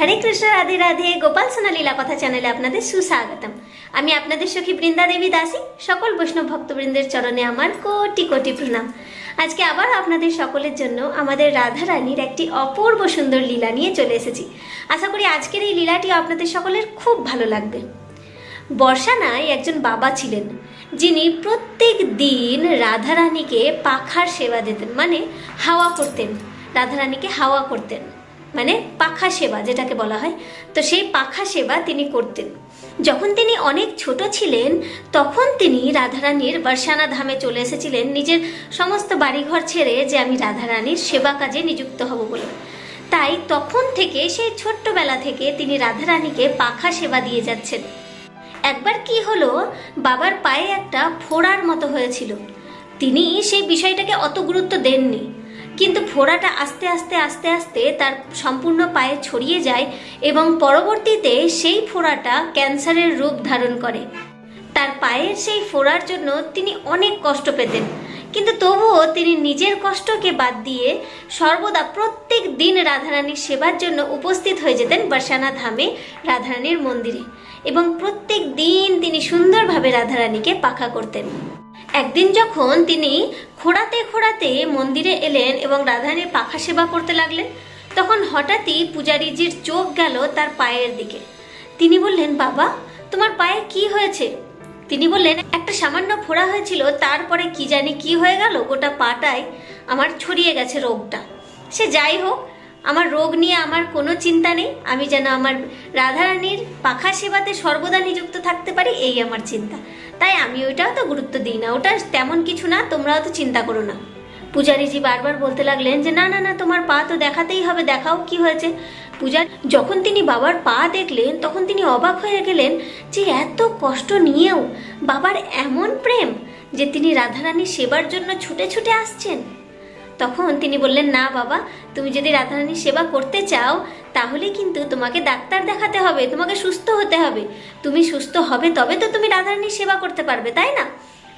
হরে কৃষ্ণ, রাধে রাধে। গোপাল সোনা লীলা কথা চ্যানেলে আপনাদের সুস্বাগতম। আমি আপনাদের সখী বৃন্দা দেবী দাসী। সকল বৈষ্ণব ভক্তবৃন্দের চরণে আমার কোটি কোটি প্রণাম। আজকে আবার আপনাদের সকলের জন্য আমাদের রাধা রানীর একটি অপূর্ব সুন্দর লীলা নিয়ে চলে এসেছি। আশা করি আজকের এই লীলাটি আপনাদের সকলের খুব ভালো লাগবে। বর্ষা বর্ষানায় একজন বাবা ছিলেন, যিনি প্রত্যেক দিন রাধারানীকে পাখার সেবা দিতেন মানে হাওয়া করতেন, রাধারানীকে হাওয়া করতেন। মানে পাখা সেবা যেটাকে বলা হয়। তো সেই পাখা সেবা তিনি করতেন। যখন তিনি অনেক ছোট ছিলেন, তখন তিনি রাধারানীর বর্ষানা ধামে চলে এসেছিলেন। নিজের সমস্ত বাড়িঘর ছেড়ে যে আমি রাধারানীর সেবা কাজে নিযুক্ত হব বলে। তাই তখন থেকে সেই ছোট্টবেলা থেকে তিনি রাধারানীকে পাখা সেবা দিয়ে যাচ্ছেন। একবার কি হলো, বাবার পায়ে একটা ফোড়ার মতো হয়েছিল। তিনি সেই বিষয়টাকে অত গুরুত্ব দেননি। কিন্তু ফোড়াটা আস্তে আস্তে আস্তে আস্তে তার সম্পূর্ণ পায়ে ছড়িয়ে যায় এবং পরবর্তীতে সেই ফোড়াটা ক্যান্সারের রূপ ধারণ করে। তার পায়ের সেই ফোড়ার জন্য তিনি অনেক কষ্ট পেতেন, কিন্তু তবুও তিনি নিজের কষ্টকে বাদ দিয়ে সর্বদা প্রত্যেক দিন রাধারানীর সেবার জন্য উপস্থিত হয়ে যেতেন বর্ষানা ধামে, রাধারানীর মন্দিরে এবং প্রত্যেক দিন তিনি সুন্দরভাবে রাধারানীকে পাখা করতেন। একদিন যখন তিনি খোঁড়াতে খোঁড়াতে মন্দিরে এলেন এবং রাধারানীর পাখা সেবা করতে লাগলেন, তখন হঠাৎই পূজারীজির চোখ গেল তার পায়ের দিকে। তিনি বললেন, বাবা, তোমার পায়ে কি হয়েছে? তিনি বললেন, একটা সামান্য ফোড়া হয়েছিল, তারপরে কি জানি কি হয়ে গেল, গোটা পাটায় আমার ছড়িয়ে গেছে রোগটা। সে যাই হোক, আমার রোগ নিয়ে আমার কোনো চিন্তা নেই, আমি যেন আমার রাধারানীর পাখা সেবাতে সর্বদা নিযুক্ত থাকতে পারি, এই আমার চিন্তা। তাই আমি ওইটাও তো গুরুত্ব দিই না, ওটা তেমন কিছু না, তোমরাও তো চিন্তা করো না। পূজারীজি বারবার বলতে লাগলেন যে, না না না, তোমার পা তো দেখাতেই হবে, দেখাও কি হয়েছে। পূজা যখন তিনি বাবার পা দেখলেন, তখন তিনি অবাক হয়ে গেলেন যে, এত কষ্ট নিয়েও বাবার এমন প্রেম যে, তিনি রাধারানীর সেবার জন্য ছুটে ছুটে আসছেন। তখন তিনি বললেন, না বাবা, তুমি যদি রাধারানীর সেবা করতে চাও, তাহলে কিন্তু তোমাকে ডাক্তার দেখাতে হবে, তোমাকে সুস্থ হতে হবে। তুমি সুস্থ হবে তবে তো তুমি রাধারানীর সেবা করতে পারবে, তাই না?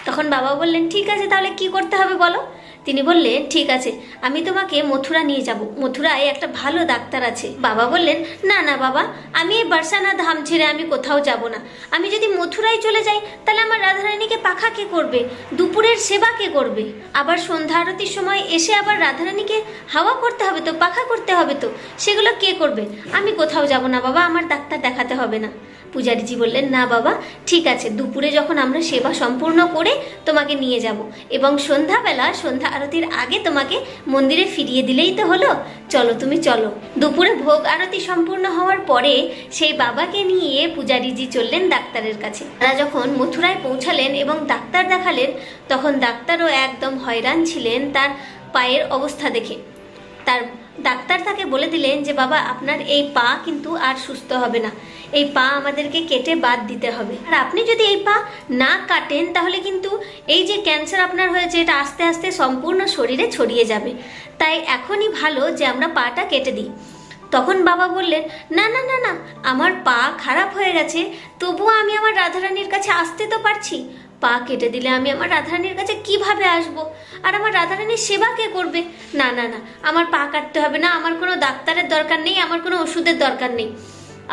তখন বাবা বললেন, ঠিক আছে, তাহলে কি করতে হবে বলো? তিনি বললেন ঠিক আছে, আমি তোমাকে মথুরা নিয়ে যাব। মথুরায় একটা ভালো ডাক্তার আছে। বাবা বললেন, না না বাবা, আমি এই বার্সানা ধাম ছেড়ে আমি কোথাও যাব না। আমি যদি মথুরায় চলে যাই, তাহলে আমার রাধারানীকে পাখা কে করবে? দুপুরের সেবা কে করবে? আবার সন্ধ্যা আরতির সময় এসে আবার রাধারানীকে হাওয়া করতে হবে তো, পাখা করতে হবে তো? সেগুলো কে করবে? আমি কোথাও যাব না বাবা, আমার ডাক্তার দেখাতে হবে না। পূজারীজি বললেন, না বাবা, ঠিক আছে, দুপুরে যখন আমরা সেবা সম্পূর্ণ করে তোমাকে নিয়ে যাব এবং সন্ধ্যাবেলা সন্ধ্যা আরতির আগে তোমাকে মন্দিরে ফিরিয়ে দিলেই তো হলো। চলো তুমি চলো। দুপুরে ভোগ আরতি সম্পূর্ণ হওয়ার পরে সেই বাবাকে নিয়ে পূজারিজি চললেন ডাক্তারের কাছে। তারা যখন মথুরায় পৌঁছালেন এবং ডাক্তার দেখালেন, তখন ডাক্তারও একদম হয়রান ছিলেন তার পায়ের অবস্থা দেখে। তার ডাক্তার তাকে বলে দিলেন যে, বাবা, আপনার এই পা কিন্তু আর সুস্থ হবে না। এই পা আমাদেরকে কেটে বাদ দিতে হবে। আর আপনি যদি এই পা না কাটেন, তাহলে কিন্তু এই যে ক্যান্সার আপনার হয়েছে, এটা আস্তে আস্তে সম্পূর্ণ শরীরে ছড়িয়ে যাবে। তাই এখনই ভালো যে আমরা পাটা কেটে দিই। তখন বাবা বললেন, না না না না, আমার পা খারাপ হয়ে গেছে, তবুও আমি আমার রাধারানীর কাছে আসতে তো পারছি। পা কেটে দিলে আমি আমার রাধারানীর কাছে কীভাবে আসব? আর আমার রাধারানীর সেবা কে করবে? না না না, আমার পা কাটতে হবে না, আমার কোনো ডাক্তারের দরকার নেই, আমার কোনো ওষুধের দরকার নেই।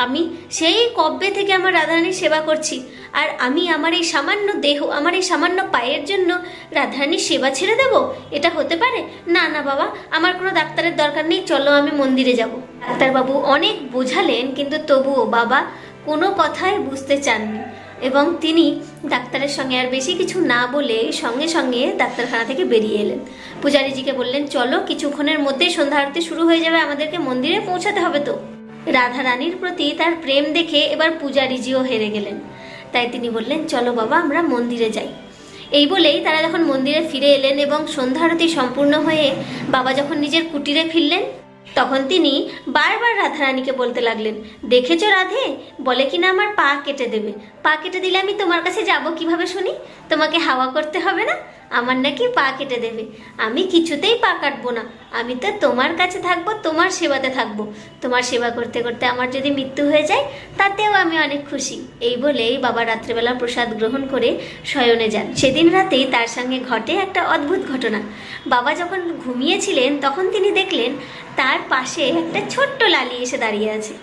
আমি সেই কব্বে থেকে আমার রাধারানীর সেবা করছি। আর আমি আমার এই সামান্য দেহ, আমার এই সামান্য পায়ের জন্য রাধারানীর সেবা ছেড়ে দেব? এটা হতে পারে? না না, বাবা, আমার কোনো ডাক্তারের দরকার নেই, চলো আমি মন্দিরে যাব। ডাক্তারবাবু অনেক বোঝালেন, কিন্তু তবুও বাবা কোনো কথাই বুঝতে চাননি। এবং তিনি ডাক্তারের সঙ্গে আর বেশি কিছু না বলে সঙ্গে সঙ্গে ডাক্তারখানা থেকে বেরিয়ে এলেন। পূজারীজিকে বললেন, চলো, কিছুক্ষণের মধ্যেই সন্ধ্যা আরতি শুরু হয়ে যাবে, আমাদেরকে মন্দিরে পৌঁছাতে হবে তো। রাধা রানীর প্রতি তার প্রেম দেখে এবার পূজারীজিও হেরে গেলেন। তাই তিনি বললেন, চলো বাবা, আমরা মন্দিরে যাই। এই বলেই তারা যখন মন্দিরে ফিরে এলেন এবং সন্ধ্যা আরতি সম্পূর্ণ হয়ে বাবা যখন নিজের কুটিরে ফিরলেন তখন তিনি বারবার রাধারানীকে বলতে লাগলেন, দেখেছ রাধে? বলে কিনা আমার পা কেটে দেবে। পা কেটে দিলে আমি তোমার কাছে যাব কীভাবে শুনি? তোমাকে হাওয়া করতে হবে না? আমার নাকি পা কেটে দেবে। আমি কিছুতেই পা কাটবো না। আমি তো তোমার কাছে থাকব, তোমার সেবাতে থাকব। তোমার সেবা করতে করতে আমার যদি মৃত্যু হয়ে যায়, তাতেও আমি অনেক খুশি। এই বলেই বাবা রাত্রেবেলা প্রসাদ গ্রহণ করে শয়নে যান। সেদিন রাতেই তার সঙ্গে ঘটে একটা অদ্ভুত ঘটনা। বাবা যখন ঘুমিয়েছিলেন, তখন তিনি দেখলেন তার পাশে একটা ছোট্ট লালি এসে দাঁড়িয়ে আছে।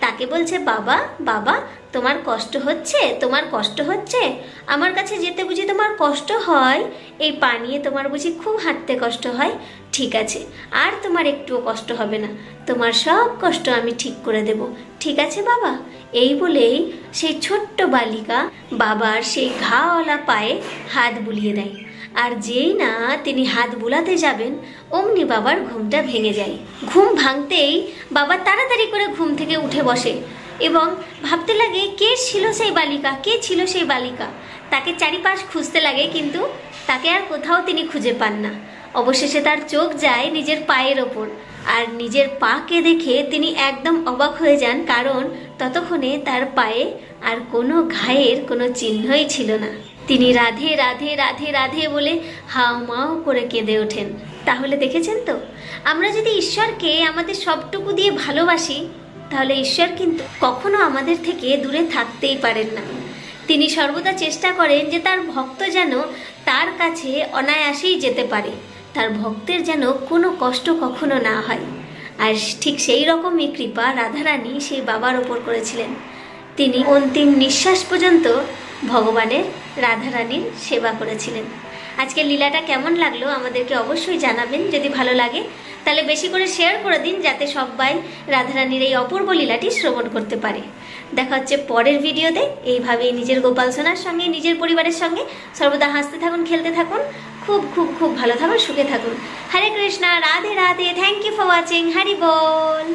তাকে বলছে, বাবা বাবা, তোমার কষ্ট হচ্ছে? তোমার কষ্ট হচ্ছে? আমার কাছে যেতে বুঝি তোমার কষ্ট হয়? এই পানিয়ে তোমার বুঝি খুব হাঁটতে কষ্ট হয়? ঠিক আছে, আর তোমার একটুও কষ্ট হবে না। তোমার সব কষ্ট আমি ঠিক করে দেব। ঠিক আছে, বাবা? এই বলেই সেই ছোট্ট বালিকা বাবার সেই ঘাওয়ালা পায়ে হাত বুলিয়ে দেয়। আর যেই না তিনি হাত বুলাতে যাবেন, অমনি বাবার ঘুমটা ভেঙে যায়। ঘুম ভাঙতেই বাবা তাড়াতাড়ি করে ঘুম থেকে উঠে বসে এবং ভাবতে লাগে কে ছিল সেই বালিকা, কে ছিল সেই বালিকা। তাকে চারিপাশ খুঁজতে লাগে কিন্তু তাকে আর কোথাও তিনি খুঁজে পান না। অবশেষে তার চোখ যায় নিজের পায়ের ওপর আর নিজের পাকে দেখে তিনি একদম অবাক হয়ে যান কারণ ততক্ষণে তার পায়ে আর কোনো ঘায়ের কোনো চিহ্নই ছিল না। তিনি রাধে রাধে রাধে রাধে বলে হাও মাও করে কেঁদে ওঠেন। তাহলে দেখেছেন তো? আমরা যদি ঈশ্বরকে আমাদের সবটুকু দিয়ে ভালোবাসি, তাহলে ঈশ্বর কিন্তু কখনো আমাদের থেকে দূরে থাকতেই পারেন না। তিনি সর্বদা চেষ্টা করেন যে তার ভক্ত যেন তার কাছে অনায়াসেই যেতে পারে, তার ভক্তের যেন কোনো কষ্ট কখনো না হয়। আর ঠিক সেই রকমই কৃপা রাধারানী সেই বাবার ওপর করেছিলেন। তিনি অন্তিম নিঃশ্বাস পর্যন্ত ভগবানের রাধারানীর সেবা করেছিলেন। আজকের লীলাটা কেমন লাগল আমাদেরকে অবশ্যই জানাবেন। যদি ভালো লাগে, তাহলে বেশি করে শেয়ার করে দিন যাতে সবাই রাধারানীর এই অপূর্ব লীলাটি শ্রবণ করতে পারে। দেখা হচ্ছে পরের ভিডিওতে। এইভাবেই নিজের গোপাল সোনার সঙ্গে, নিজের পরিবারের সঙ্গে সর্বদা হাসতে থাকুন, খেলতে থাকুন। খুব খুব খুব ভালো থাকুন, সুখে থাকুন। Hare Krishna, Radhe Radhe. Thank you for watching Hari ball.